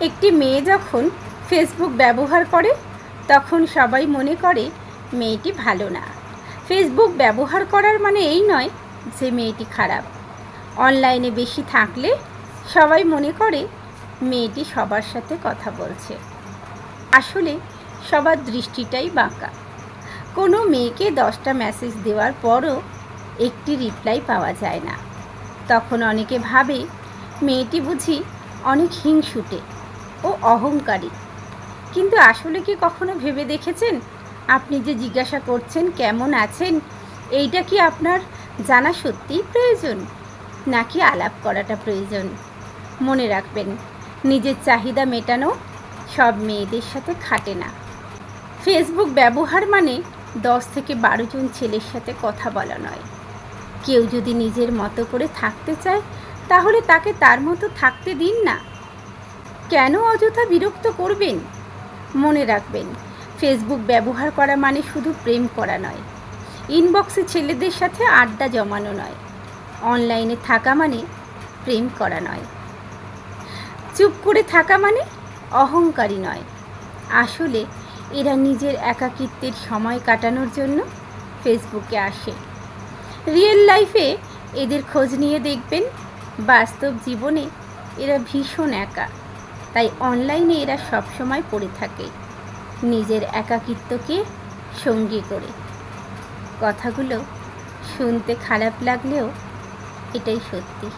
একটি মেয়ে যখন ফেসবুক ব্যবহার করে, তখন সবাই মনে করে মেয়েটি ভালো না। ফেসবুক ব্যবহার করার মানে এই নয় যে মেয়েটি খারাপ। অনলাইনে বেশি থাকলে সবাই মনে করে মেয়েটি সবার সাথে কথা বলছে। আসলে সবার দৃষ্টিটাই বাঁকা। কোনো মেয়েকে দশটা মেসেজ দেওয়ার পরও একটি রিপ্লাই পাওয়া যায় না। তখন অনেকে ভাবে মেয়েটি বুঝি অনেক হিংসুটে। ও অহংকারী। কিন্তু আসলে কি কখনো ভেবে দেখেছেন? আপনি যে জিজ্ঞাসা করছেন, কেমন আছেন? এইটা কি আপনার জানা সত্যিই প্রয়োজন? নাকি আলাপ করাটা প্রয়োজন? মনে রাখবেন, নিজের চাহিদা মেটানো সব মেয়েদের সাথে খাটে না। ফেসবুক ব্যবহার মানে দশ থেকে বারো জন ছেলের সাথে কথা বলা নয়। কেউ যদি নিজের মতো করে থাকতে চায়, তাহলে তাকে তার মতো থাকতে দিন না। কেন অযথা বিরক্ত করবেন? মনে রাখবেন ফেসবুক ব্যবহার করা মানে শুধু প্রেম করা নয়। ইনবক্সে ছেলেদের সাথে আড্ডা জমানো নয়। অনলাইনে থাকা মানে প্রেম করা নয়। চুপ করে থাকা মানে অহংকারী নয়। আসলে এরা নিজের একাকিত্বের সময় কাটানোর জন্য ফেসবুকে আসে। রিয়েল লাইফে এদের খোঁজ নিয়ে দেখবেন, বাস্তব জীবনে এরা ভীষণ একা। তাই অনলাইনে এরা সবসময় পড়ে থাকে। নিজের একাকিত্বকে সঙ্গী করে। কথাগুলো শুনতে খারাপ লাগলেও এটাই সত্যি।